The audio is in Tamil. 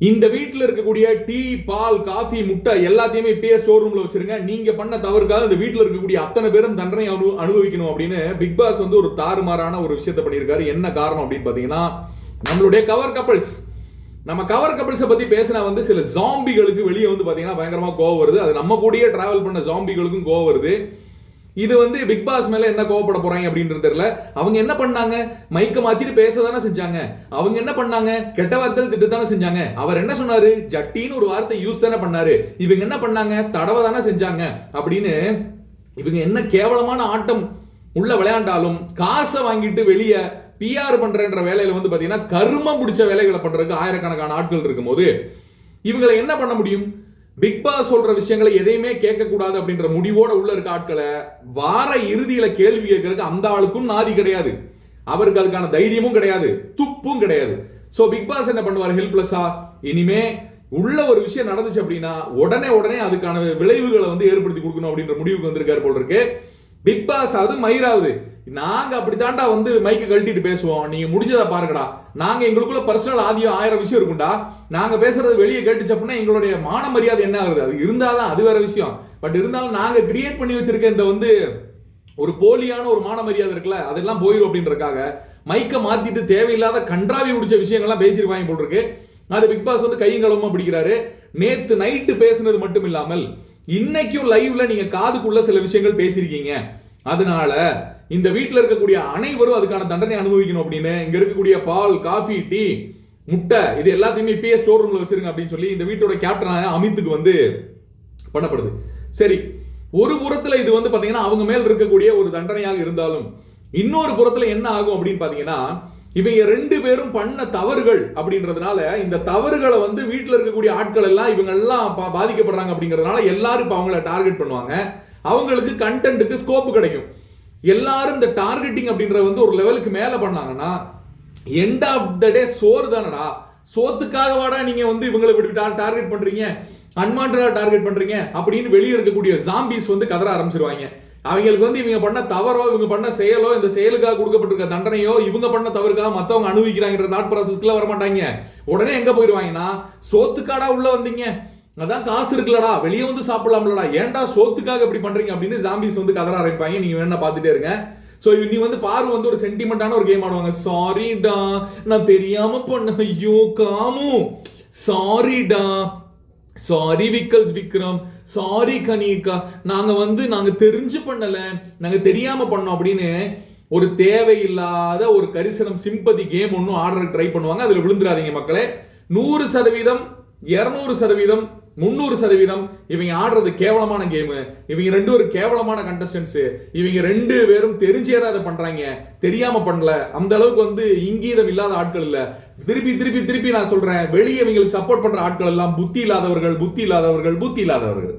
இந்த வீட்டில் இருக்கக்கூடிய டீ பால் காஃபி முட்டை எல்லாத்தையுமே இப்பயே ஸ்டோர் ரூமில் வச்சிருங்க. நீங்கள் பண்ண தவறுக்காக இந்த வீட்டில் இருக்கக்கூடிய அத்தனை பேரும் தண்டனை அனு அனுபவிக்கணும் அப்படின்னு பிக் பாஸ் வந்து ஒரு தாறுமாறான ஒரு விஷயத்தை பண்ணியிருக்காரு. என்ன காரணம் அப்படின்னு பார்த்தீங்கன்னா நம்மளுடைய கவர் கப்பல்ஸ் நம்ம கவர் கப்பல்ஸை பற்றி பேசினா வந்து சில ஜாம்பிகளுக்கு வெளியே வந்து பார்த்தீங்கன்னா பயங்கரமாக கோவம் வருது. அது நம்ம கூடயே ட்ராவல் பண்ண ஜாம்பிகளுக்கும் கோவம் வருது. இது வந்து பிக் பாஸ் மேல என்ன கோவப்பட போறாங்க அப்படின்றது தெரியல. அவங்க என்ன பண்ணாங்க? மைக்க மாத்திட்டு பேச தானே செஞ்சாங்க. அவங்க என்ன பண்ணாங்க? கெட்ட வார்த்தை திட்டு தானே செஞ்சாங்க. அவர் என்ன சொன்னாரு? ஜட்டின்னு ஒரு வார்த்தை யூஸ் தானே பண்ணாரு. இவங்க என்ன பண்ணாங்க? தடவை தானே செஞ்சாங்க. அப்படின்னு இவங்க என்ன கேவலமான ஆட்டம் உள்ள விளையாண்டாலும் காசை வாங்கிட்டு வெளியே பிஆர் பண்றன்ற வேலையில வந்து பாத்தீங்கன்னா கருமம் பிடிச்ச வேலைகளை பண்றதுக்கு ஆயிரக்கணக்கான ஆட்கள் இருக்கும்போது இவங்களை என்ன பண்ண முடியும்? பிக் பாஸ் சொல்ற விஷயங்களை எதையுமே கேட்கக்கூடாது அப்படின்ற முடிவோட உள்ள இருக்க ஆட்களை வார இறுதியில கேள்வி கேட்கறதுக்கு அந்த ஆளுக்கும் நாதி கிடையாது. அவருக்கு அதுக்கான தைரியமும் கிடையாது துப்பும் கிடையாது. ஸோ பிக் பாஸ் என்ன பண்ணுவார்? ஹெல்ப்லெஸ்ஸா இனிமே உள்ள ஒரு விஷயம் நடந்துச்சு அப்படின்னா உடனே உடனே அதுக்கான விளைவுகளை வந்து ஏற்படுத்தி கொடுக்கணும் அப்படின்ற முடிவுக்கு வந்திருக்காரு போல் இருக்கு. பிக் பாஸ் அது மயிராவது நாங்க அப்படித்தாண்டா வந்து மைக்க கழட்டிட்டு பேசுவோம். நீங்க முடிஞ்சதை பாருங்கடா. நாங்க எங்களுக்குள்ள பர்சனல் ஆதியம் ஆயிரம் விஷயம் இருக்கும்டா. நாங்க பேசுறது வெளியே கேட்டுச்சு அப்படின்னா எங்களுடைய மான மரியாதை என்ன ஆகுது? அது இருந்தாதான் அது வேற விஷயம். பட் இருந்தாலும் நாங்க கிரியேட் பண்ணி வச்சிருக்க இந்த வந்து ஒரு போலியான ஒரு மான மரியாதை இருக்குல்ல அதெல்லாம் போயிடும் அப்படின்றதுக்காக மைக்கை மாத்திட்டு தேவையில்லாத கன்றாவி முடிச்ச விஷயங்கள்லாம் பேசியிருப்பாங்க போல் இருக்கு. அது பிக் பாஸ் வந்து கையும் களவுமா பிடிக்கிறாரு. நேத்து நைட்டு பேசுனது மட்டும் இல்லாமல் இன்னைக்கும் லைவ்ல நீங்க காதுக்குள்ள சில விஷயங்கள் பேசியிருக்கீங்க. அதனால இந்த வீட்டில் இருக்கக்கூடிய அனைவரும் அதுக்கான தண்டனை அனுபவிக்கணும் அப்படின்னு இங்க இருக்கக்கூடிய பால் காஃபி டீ முட்டை இது எல்லாத்தையுமே இப்பயே ஸ்டோர் ரூம்ல வச்சிருங்க அப்படின்னு சொல்லி இந்த வீட்டோட கேப்டனாக அமித்துக்கு வந்து பண்ணப்படுது. சரி ஒரு புறத்துல இது வந்து பாத்தீங்கன்னா அவங்க மேல் இருக்கக்கூடிய ஒரு தண்டனையாக இருந்தாலும் இன்னொரு புறத்துல என்ன ஆகும் அப்படின்னு பாத்தீங்கன்னா இவங்க ரெண்டு பேரும் பண்ண தவறுகள் அப்படின்றதுனால இந்த தவறுகளை வந்து வீட்டில் இருக்கக்கூடிய ஆட்கள் எல்லாம் இவங்க எல்லாம் பா- பாதிக்கப்படுறாங்க அப்படிங்கிறதுனால எல்லாரும் இப்போ அவங்கள டார்கெட் பண்ணுவாங்க. அவங்களுக்கு கண்டென்ட்டுக்கு ஸ்கோப் கிடைக்கும். எல்லாரும் இந்த டார்கெட்டிங் அப்படின்றத வந்து ஒரு லெவலுக்கு மேலே பண்ணாங்கன்னா எண்ட் ஆஃப் த டே சோறு தானடா. சோத்துக்காக வாடா நீங்க வந்து இவங்களை விட்டு டார்கெட் பண்றீங்க. அன்வான்டா டார்கெட் பண்றீங்க அப்படின்னு வெளியே இருக்கக்கூடிய ஜாம்பிஸ் வந்து கதற ஆரம்பிச்சிருவாங்க. அவங்களுக்கு வந்து இவங்க பண்ண தவறோ இவங்க பண்ண செயலோ இந்த செயலுக்காக கொடுக்கப்பட்டிருக்க தண்டனையோ இவங்க பண்ண தவறுக்காக மற்றவங்க அனுபவிக்கிறாங்கன்ற தாட் ப்ராசஸ்க்குள்ள வர மாட்டாங்க உடனே எங்க போயிடுவாங்கன்னா சோத்துக்காடா உள்ள வந்தீங்க. அதான் காசு இருக்குல்லடா வெளியே வந்து சாப்பிடலாம்லடா. ஏன்டா சோத்துக்காக இப்படி பண்றீங்க அப்படின்னு ஜாம்பிஸ் வந்து கதற ஆரம்பிப்பாங்க. நீங்க வேணா பார்த்துட்டே இருங்க. ஸோ நீ வந்து பாரு வந்து ஒரு சென்டிமெண்டான ஒரு கேம் ஆடுவாங்க. சாரிடா நான் தெரியாம பண்ண. ஐயோ காமு. சாரிடா சாரி விக்கல்ஸ் விக்ரம் சாரி கனிகா நாங்கள் வந்து நாங்கள் தெரிஞ்சு பண்ணலை. நாங்கள் தெரியாமல் பண்ணோம் அப்படின்னு ஒரு தேவையில்லாத ஒரு கரிசனம் சிம்பதி கேம் ஒன்றும் ஆர்டர் ட்ரை பண்ணுவாங்க. அதில் விழுந்துடாதீங்க மக்களே. நூறு சதவீதம் இரநூறு சதவீதம் முந்நூறு சதவீதம் இவங்க ஆடுறது கேவலமான கேமு இவங்க ரெண்டு ஒரு கேவலமான கண்டஸ்டன்ஸு இவங்க ரெண்டு பேரும் தெரிஞ்சே தான் அதை பண்ணுறாங்க தெரியாமல் பண்ணல. அந்த அளவுக்கு வந்து இங்கீதம் இல்லாத ஆட்கள் இல்லை. திருப்பி திருப்பி திருப்பி நான் சொல்கிறேன் வெளியே இவங்களுக்கு சப்போர்ட் பண்ணுற ஆட்கள் எல்லாம் புத்தி இல்லாதவர்கள் புத்தி இல்லாதவர்கள் புத்தி இல்லாதவர்கள்.